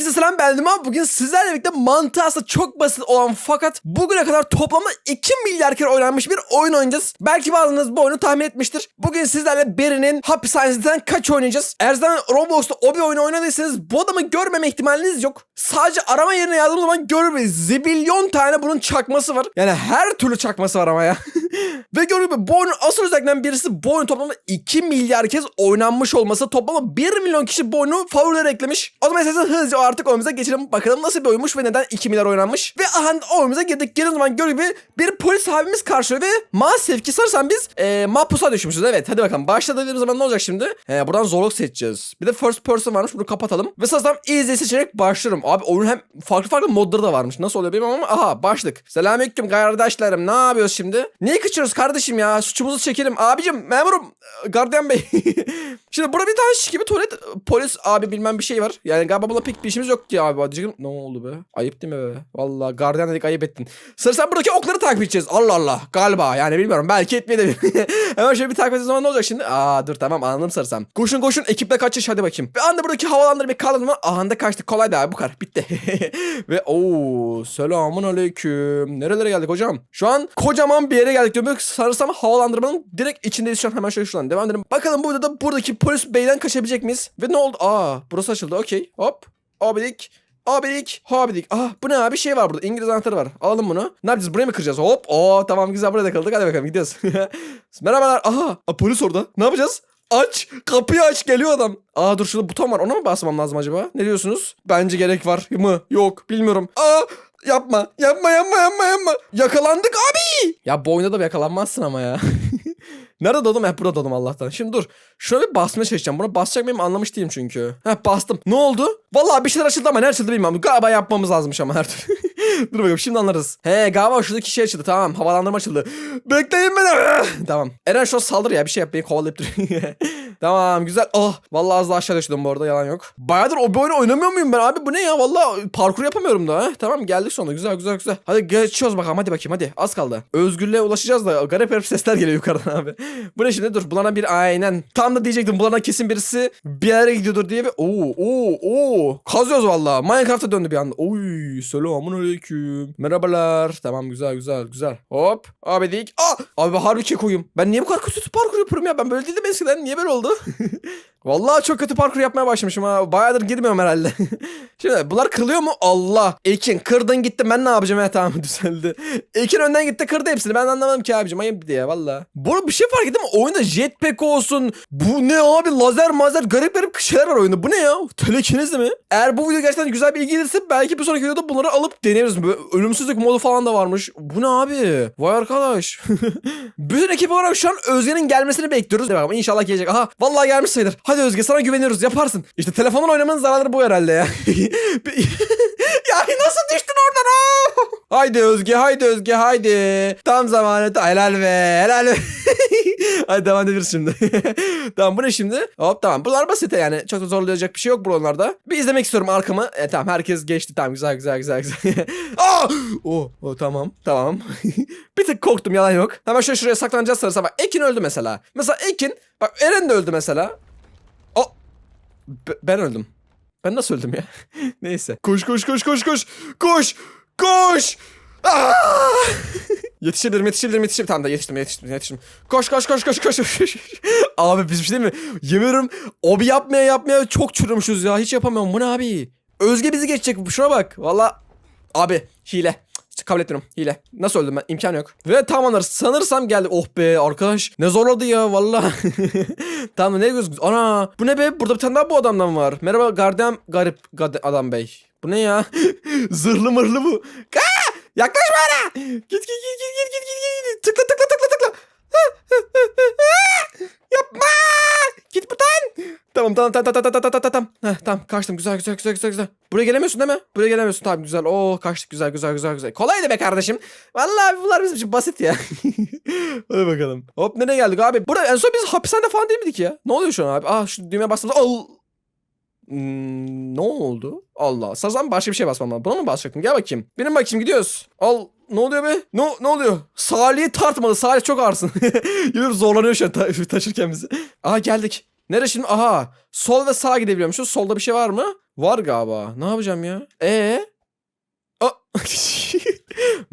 Herkese selam ben Dima. Bugün sizlerle birlikte mantığı aslında çok basit olan fakat bugüne kadar toplamda 2 milyar kere oynanmış bir oyun oynayacağız. Belki bazınız bu oyunu tahmin etmiştir. Bugün sizlerle Barry'nin hapishanesinden kaç oynayacağız. Eğer zaten Roblox'ta o bir oyunu oynadıysanız bu adamı görmeme ihtimaliniz yok. Sadece arama yerine yazdığım zaman görürüz. Zibilyon tane bunun çakması var. Yani her türlü çakması var ama ya. Ve gördüğünüz gibi bu oyunun asıl özelliklerinden birisi bu oyun toplamda 2 milyar kez oynanmış olması. Toplamda 1 milyon kişi bu oyunu favoriler eklemiş. O zaman isterseniz hızlıca artık oyunumuza geçelim. Bakalım nasıl bir oyunmuş ve neden 2 milyar oynanmış. Ve aha oyunumuza girdik. Gelin zaman gördüğünüz gibi bir polis abimiz karşılıyor ve maalesef ki sanırsam biz e, mahpusa düşmüşüz. Evet hadi bakalım. Başladığımız zaman ne olacak şimdi? He, buradan zorluk seçeceğiz. Bir de first person varmış. Bunu kapatalım. Ve sanırsam easy seçerek başlıyorum. Abi oyun hem farklı farklı modları da varmış. Nasıl oluyor bilmiyorum ama aha başlık. Selamünaleyküm kardeşlerim. Ne yapıyoruz şimdi? Niye kaçıyoruz kardeşim ya? Suçumuzu çekelim. Abicim memurum. Gardiyan bey. şimdi burada bir tane gibi tuvalet polis abi bilmem bir şey var. Yani galiba buna pek bir işimiz yok ki abi. Diyeceğim, ne oldu be? Ayıp değil mi be? Valla gardiyan dedik ayıp ettin. Sır sen buradaki okları takip edeceğiz. Allah Allah. Galiba yani bilmiyorum. Belki etmeyebilir. Hemen şöyle bir takip ettiği zaman ne olacak şimdi? Aa dur tamam anladım sarsam. Koşun koşun ekiple kaçış hadi bakayım. Bir anda buradaki havalandırma bir kaldırma. Aha da kaçtık. Kolay da abi bu kadar. Bitti. Ve ooo selamun aleyküm. Nerelere geldik hocam? Şu an kocaman bir yere geldik diyorum. Sanırsam havalandırmanın direkt içindeyiz şu an. Hemen şöyle şuradan devam edelim. Bakalım burada da buradaki polis beyden kaçabilecek miyiz? Ve ne oldu? Aa burası açıldı. Okey. Hop. Abidik. Abilik, hobidik. Ah bu ne abi şey var burada. İngiliz anahtarı var. Alalım bunu. Ne yapacağız? Buraya mı kıracağız? Hop. Oo tamam güzel burada kaldık. Hadi bakalım gidiyoruz. Merhabalar. Aha. Aa, polis orada. Ne yapacağız? Aç. Kapıyı aç. Geliyor adam. Aa dur şurada buton var. Ona mı basmam lazım acaba? Ne diyorsunuz? Bence gerek var mı? Yok. Bilmiyorum. Aa yapma. Yapma yapma yapma yapma. Yakalandık abi. Ya bu oyunda da yakalanmazsın ama ya. Nerede dadım? Hep burada dadım Allah'tan. Şimdi dur. Şuna bir basmaya çalışacağım. Buna basacak mıyım anlamış değilim çünkü. Heh bastım. Ne oldu? Vallahi bir şeyler açıldı ama ne açıldı bilmiyorum. Galiba yapmamız lazımmış ama her türlü. dur bakalım şimdi anlarız. He galiba şuradaki şey açıldı. Tamam havalandırma açıldı. Bekleyin beni. tamam. Eren şu an saldır ya. Bir şey yap beni kovalayıp duruyor. Tamam güzel. Oh vallahi az daha aşağı düştüm bu arada yalan yok. Bayağıdır o bir oyunu oynamıyor muyum ben abi? Bu ne ya? Vallahi parkur yapamıyorum da. Tamam geldik sonunda. Güzel güzel güzel. Hadi geçiyoruz bakalım. Hadi bakayım hadi. Az kaldı. Özgürlüğe ulaşacağız da garip garip sesler geliyor yukarıdan abi. Bu ne şimdi? Dur bulana bir aynen. Tam da diyecektim bulana kesin birisi bir yere gidiyordur diye bir oo oo oo kazıyoruz valla. Minecraft'a döndü bir anda. Oy selamun aleyküm. Merhabalar. Tamam güzel güzel güzel. Hop. Abi dik. Aa! Abi ben harbi kekoyum. Ben niye bu kadar kötü parkur yapıyorum ya? Ben böyle değildim eskiden. Niye böyle oldu? ¡Gracias! Vallahi çok kötü parkur yapmaya başlamışım ha. Bayağıdır girmiyorum herhalde. Şimdi bunlar kırılıyor mu? Allah. Ekin kırdın gitti. Ben ne yapacağım? Ya tamam düzeldi. Ekin önden gitti kırdı hepsini. Ben anlamadım ki abicim. Ayıp diye valla. Bu arada bir şey fark ettim? Oyunda jetpack olsun. Bu ne abi? Lazer mazer garip garip şeyler var oyunda. Bu ne ya? Telekinezi mi? Eğer bu video gerçekten güzel bir ilgi gelirse belki bir sonraki videoda bunları alıp deneriz. Böyle ölümsüzlük modu falan da varmış. Bu ne abi? Vay arkadaş. Bütün ekip olarak şu an Özge'nin gelmesini bekliyoruz. Bakalım inşallah gelecek. Aha vallahi gelmiş sayılır. Hadi Özge sana güveniyoruz yaparsın. İşte telefonun oynamanın zararları bu herhalde ya. ya nasıl düştün oradan? Aa! Haydi Özge haydi Özge haydi. Tam zamanı. Helal be helal be. Hadi devam edebiliriz şimdi. tamam bu ne şimdi? Hop tamam. Bunlar basit yani. Çok da zorlayacak bir şey yok buralarda. Bir izlemek istiyorum arkamı. E, tamam herkes geçti. Tamam güzel güzel güzel güzel. Aa! Oh, oh, tamam tamam. bir tık korktum yalan yok. Hemen şöyle şuraya saklanacağız sarısa bak. Ekin öldü mesela. Mesela Ekin. Bak Eren de öldü mesela. Ben öldüm. Ben nasıl öldüm ya? Neyse. Koş koş koş koş koş. Koş. Koş. Aa! yetişebilirim yetişebilirim yetişebilirim. Tamam da yetiştim yetiştim yetiştim. Koş koş koş koş koş. abi biz bir şey değil mi? Yemin ederim yapmaya yapmaya çok çürümüşüz ya. Hiç yapamıyorum. Bu ne abi? Özge bizi geçecek. Şuna bak. Valla abi hile. Kabul etmiyorum. Hile. Nasıl öldüm ben? İmkan yok. Ve tamamdır. Sanırsam geldi. Oh be arkadaş. Ne zorladı ya valla. tamam ne göz Ana bu ne be? Burada bir tane daha bu adamdan var. Merhaba gardiyan garip gad- adam bey. Bu ne ya? Zırhlı mırlı bu. Ka! Yaklaşma bana. Git git git git git git git. Tıkla tıkla tıkla tıkla. Yapma. Git buradan. Tamam tamam tamam tamam tamam tamam tamam. Heh, tamam kaçtım güzel güzel güzel güzel güzel. Buraya gelemiyorsun değil mi? Buraya gelemiyorsun tamam güzel. Oo kaçtık güzel güzel güzel güzel. Kolaydı be kardeşim. Vallahi bunlar bizim için basit ya. Hadi bakalım. Hop nereye geldik abi? Burada en son biz hapishanede falan değil miydik ya? Ne oluyor şu an abi? Ah şu düğmeye bastım. Al. Hmm, ne oldu? Allah. Sazan başka bir şey basmam lazım. Buna mı basacaktım? Gel bakayım. Benim bakayım gidiyoruz. Al. Ne oluyor be? Ne, ne oluyor? Salih'i tartmadı. Salih çok ağırsın. Yürü zorlanıyor şu an ta- taşırken bizi. Aa geldik. Nereye şimdi? Aha. Sol ve sağa gidebiliyormuşuz. Solda bir şey var mı? Var galiba. Ne yapacağım ya? Ee?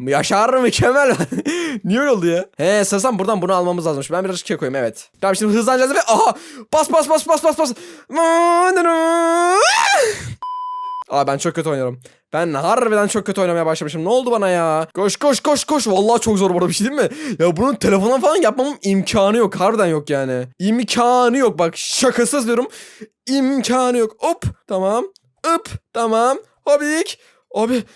Yaşar mükemmel. Niye öyle oldu ya? He sanırsam buradan bunu almamız lazımmış. Ben biraz koyayım evet. Tamam şimdi hızlanacağız ve aha bas bas bas bas bas bas. Aa ben çok kötü oynuyorum. Ben harbiden çok kötü oynamaya başlamışım. Ne oldu bana ya? Koş koş koş koş. Vallahi çok zor burada bir şey değil mi? Ya bunun telefondan falan yapmamın imkanı yok. Harbiden yok yani. İmkanı yok. Bak şakasız diyorum. İmkanı yok. Hop tamam. Hop tamam. Hobik. Abi.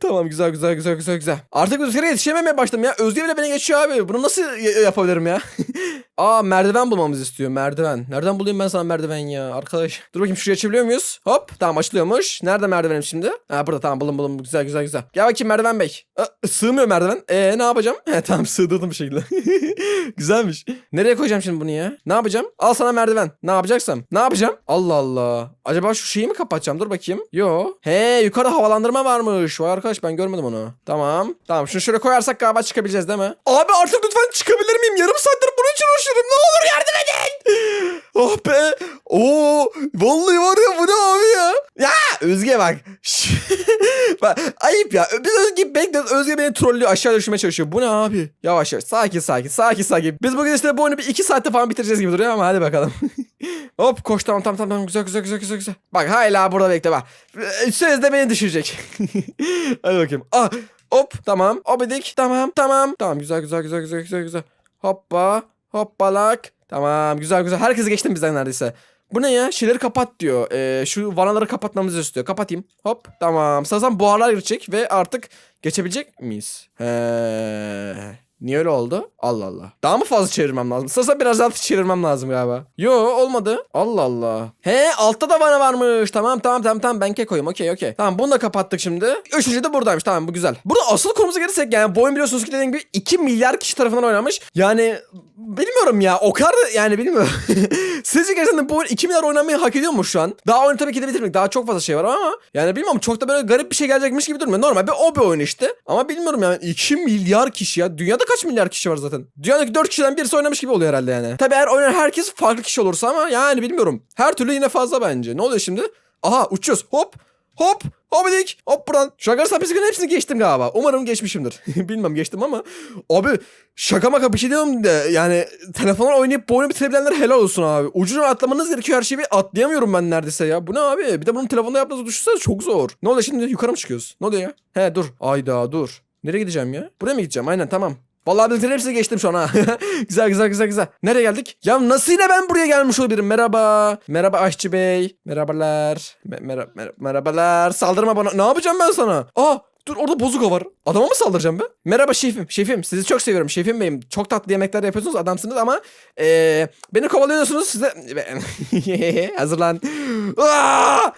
Tamam güzel güzel güzel güzel güzel. Artık Özgür'e yetişememeye başladım ya. Özgür bile beni geçiyor abi. Bunu nasıl yapabilirim ya? Aa merdiven bulmamızı istiyor merdiven. Nereden bulayım ben sana merdiven ya arkadaş? Dur bakayım şuraya açabiliyor muyuz? Hop tamam açılıyormuş. Nerede merdivenim şimdi? Ha burada tamam bulun bulun güzel güzel güzel. Gel bakayım merdiven bey. Aa, sığmıyor merdiven. Ee ne yapacağım? He tamam sığdırdım bir şekilde. Güzelmiş. Nereye koyacağım şimdi bunu ya? Ne yapacağım? Al sana merdiven. Ne yapacaksam? Ne yapacağım? Allah Allah. Acaba şu şeyi mi kapatacağım? Dur bakayım. Yo. He yukarıda havalandırma varmış. Vay arkadaş ben görmedim onu. Tamam. Tamam şunu şöyle koyarsak galiba çıkabileceğiz değil mi? Abi artık lütfen çıkabilir miyim? Yarım saattir bunun için uğraşıyorum. Ne olur yardım edin. Oh be. Oo. Vallahi var ya bu ne abi ya? Ya Özge bak. bak ayıp ya. Biz Özge bekliyoruz. Özge beni trollüyor. Aşağı düşürmeye çalışıyor. Bu ne abi? Yavaş yavaş. Sakin sakin. Sakin sakin. Biz bugün işte bu oyunu bir iki saatte falan bitireceğiz gibi duruyor ama hadi bakalım. Hop koş tamam tamam tamam güzel güzel güzel güzel güzel. Bak hala burada bekle bak. Sözde beni düşürecek. hadi bakayım. Ah hop tamam. Obedik tamam tamam. Tamam güzel güzel güzel güzel güzel güzel. Hoppa hoppalak. Tamam güzel güzel. Herkesi geçtim bizden neredeyse. Bu ne ya? Şeyleri kapat diyor. Ee, şu vanaları kapatmamızı istiyor. Kapatayım. Hop. Tamam. Sanırsam buharlar girecek ve artık geçebilecek miyiz? He. Niye öyle oldu? Allah Allah. Daha mı fazla çevirmem lazım? Sanırsam biraz daha çevirmem lazım galiba. Yo olmadı. Allah Allah. He altta da vana varmış. Tamam tamam tamam tamam. Ben koyayım. Okey okey. Tamam bunu da kapattık şimdi. Üçüncü de buradaymış. Tamam bu güzel. Burada asıl konumuza gelirsek yani bu oyun biliyorsunuz ki dediğim gibi 2 milyar kişi tarafından oynanmış. Yani bilmiyorum ya. O kadar da- yani bilmiyorum. Sizce gerçekten bu oyun 2 milyar oynamayı hak ediyor mu şu an? Daha oyunu tabii ki de bitirmek. Daha çok fazla şey var ama yani bilmiyorum çok da böyle garip bir şey gelecekmiş gibi durmuyor. Normal bir o bir oyun işte. Ama bilmiyorum yani 2 milyar kişi ya. Dünyada kaç milyar kişi var zaten? Dünyadaki 4 kişiden birisi oynamış gibi oluyor herhalde yani. Tabii eğer oynayan herkes farklı kişi olursa ama yani bilmiyorum. Her türlü yine fazla bence. Ne oluyor şimdi? Aha uçuyoruz. Hop. Hop. Hobidik. Hop buradan. Şaka sapisikin hepsini geçtim galiba. Umarım geçmişimdir. Bilmem geçtim ama. Abi şaka maka bir şey diyorum de yani telefonla oynayıp bu oyunu bitirebilenler helal olsun abi. Ucunu atlamanız gerekiyor her şeyi atlayamıyorum ben neredeyse ya. Bu ne abi? Bir de bunun telefonda yaptığınızı düşünsenize çok zor. Ne oluyor şimdi yukarı mı çıkıyoruz? Ne oluyor ya? He dur. Ayda dur. Nereye gideceğim ya? Buraya mı gideceğim? Aynen tamam. Vallahi bizimkilerin hepsini geçtim şu an ha. güzel güzel güzel güzel. Nereye geldik? Ya nasıl yine ben buraya gelmiş olabilirim? Merhaba. Merhaba aşçı bey. Merhabalar. Me- mera- mer- merhabalar. Saldırma bana. Ne yapacağım ben sana? Aa dur orada bozuka var. Adama mı saldıracağım ben? Merhaba şefim. Şefim sizi çok seviyorum. Şefim beyim. Çok tatlı yemekler yapıyorsunuz adamsınız ama eee, beni kovalıyorsunuz size. Hazırlan. Aa!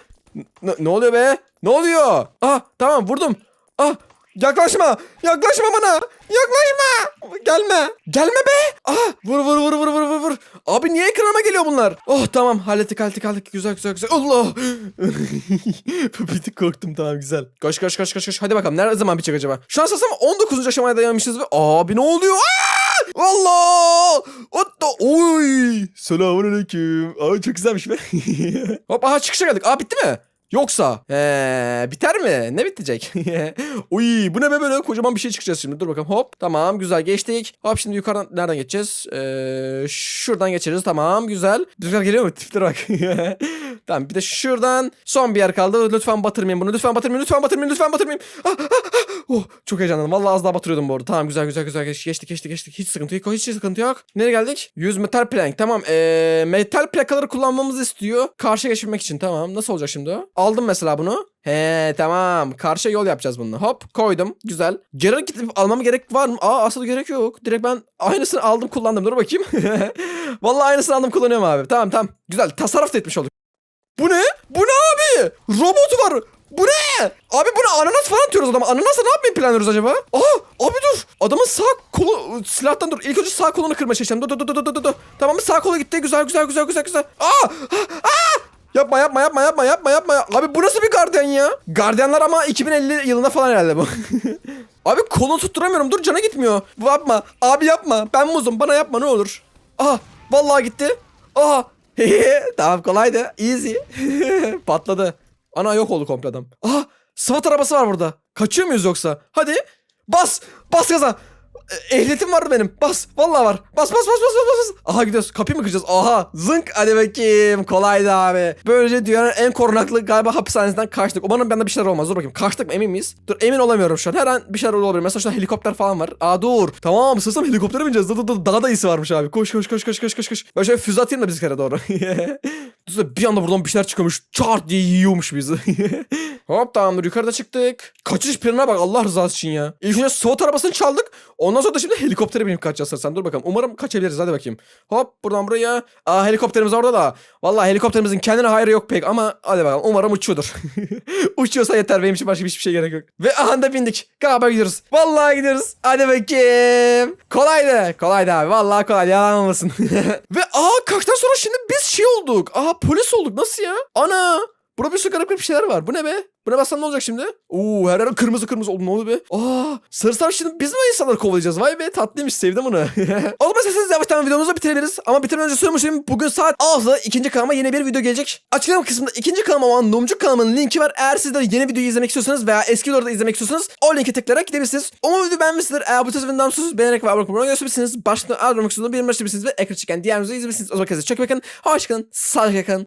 Ne oluyor be? Ne oluyor? Ah tamam vurdum. Ah yaklaşma. Yaklaşma bana. Yaklaşma. Gelme. Gelme be. Ah vur vur vur vur vur vur vur. Abi niye ekranıma geliyor bunlar? Oh tamam hallettik hallettik hallettik. Güzel güzel güzel. Allah. Bir tık korktum tamam güzel. Koş koş koş koş koş. Hadi bakalım nerede zaman bitecek acaba? Şu an sasam 19. aşamaya dayanmışız ve abi ne oluyor? Aa! Allah! Hatta oy! Selamünaleyküm. Abi çok güzelmiş be. Hop aha çıkışa geldik. Aa bitti mi? Yoksa ee, biter mi? Ne bitecek? Uy bu ne be böyle kocaman bir şey çıkacağız şimdi. Dur bakalım hop. Tamam güzel geçtik. Hop şimdi yukarıdan nereden geçeceğiz? Ee, şuradan geçeriz tamam güzel. Rüzgar geliyor mu? Tiplere bak. tamam bir de şuradan son bir yer kaldı. Lütfen batırmayın bunu. Lütfen batırmayın. Lütfen batırmayın. Lütfen batırmayın. Ah, ah, ah. Oh, çok heyecanlandım. Vallahi az daha batırıyordum bu arada. Tamam güzel güzel güzel geçtik geçtik geçtik. geçtik. Hiç sıkıntı yok. Hiç sıkıntı yok. Nereye geldik? 100 metal plank. Tamam. Ee, metal plakaları kullanmamızı istiyor. Karşıya geçirmek için. Tamam. Nasıl olacak şimdi? Aldım mesela bunu. He tamam. Karşıya yol yapacağız bununla. Hop koydum. Güzel. Geri gidip almama gerek var mı? Aa asıl gerek yok. Direkt ben aynısını aldım kullandım. Dur bakayım. Vallahi aynısını aldım kullanıyorum abi. Tamam tamam. Güzel. Tasarruf da etmiş olduk. Bu ne? Bu ne abi? Robotu var. Bu ne? Abi bu ne? Ananas falan atıyoruz adama. Ananasla ne yapmayı planlıyoruz acaba? Aa abi dur. Adamın sağ kolu silahtan dur. İlk önce sağ kolunu kırmaya çalışacağım. Dur dur dur dur dur dur. Tamam mı? Sağ kolu gitti. Güzel güzel güzel güzel güzel. Aa! Aa! Yapma yapma yapma yapma yapma yapma. Abi bu nasıl bir gardiyan ya? Gardiyanlar ama 2050 yılında falan herhalde bu. Abi kolunu tutturamıyorum. Dur cana gitmiyor. Yapma. Abi yapma. Ben muzum. Bana yapma ne olur. Aha. Vallahi gitti. Aha. tamam kolaydı. Easy. Patladı. Ana yok oldu komple adam. Aha. SWAT arabası var burada. Kaçıyor muyuz yoksa? Hadi. Bas. Bas gaza. E, Ehliyetim vardı benim. Bas. Vallahi var. Bas bas bas bas bas bas. Aha gidiyoruz. Kapıyı mı kıracağız? Aha. Zınk. Hadi bakayım. Kolaydı abi. Böylece dünyanın en korunaklı galiba hapishanesinden kaçtık. Umarım bende bir şeyler olmaz. Dur bakayım. Kaçtık mı? Emin miyiz? Dur emin olamıyorum şu an. Her an bir şeyler olabilir. Mesela şurada helikopter falan var. Aa dur. Tamam. Sırsam helikoptere bineceğiz. Dur dur dur. Daha da iyisi varmış abi. Koş koş koş koş koş koş koş. Ben şöyle füze atayım da bizlere doğru. Dur bir anda buradan bir şeyler çıkıyormuş. Çart diye yiyormuş bizi. Hop tamamdır yukarıda çıktık. Kaçış planına bak Allah rızası için ya. İlk önce SWAT arabasını çaldık. Ondan sonra da şimdi helikoptere binip kaçacağız sen. Dur bakalım. Umarım kaçabiliriz hadi bakayım. Hop buradan buraya. Aa helikopterimiz orada da. Vallahi helikopterimizin kendine hayrı yok pek ama hadi bakalım. Umarım uçuyordur. Uçuyorsa yeter benim için başka hiçbir şey gerek yok. Ve aha bindik. Galiba gidiyoruz. Vallahi gidiyoruz. Hadi bakayım. Kolaydı. Kolaydı abi. Vallahi kolay. Yalan olmasın. Ve aa kaçtan sonra şimdi biz şey olduk. Aa polis olduk. Nasıl ya? Ana. Burada bir sürü garip garip şeyler var. Bu ne be? Buna bassam ne olacak şimdi? Oo her yer kırmızı kırmızı oldu. Ne oldu be? Aa sarısam şimdi biz mi insanları kovalayacağız? Vay be tatlıymış sevdim bunu. o zaman isterseniz yavaştan videomuzu bitirebiliriz. Ama bitirmeden önce söylemişim. Bugün saat 6'da ikinci kanalıma yeni bir video gelecek. Açıklama kısmında ikinci kanalıma olan Numcuk kanalımın linki var. Eğer siz de yeni videoyu izlemek istiyorsanız veya eski videoları da izlemek istiyorsanız o linke tıklayarak gidebilirsiniz. Umarım video beğenmişsinizdir. Eğer bu tarz videodan mutsuz beğenerek ve abone olmayı gösterebilirsiniz. Başlıkta ayrılmak istiyorsanız bir başlayabilirsiniz ve ekran çıkan diğer videoyu izleyebilirsiniz. O zaman kendinize çok bakın. Hoşçakalın. Sağlıkla kalın.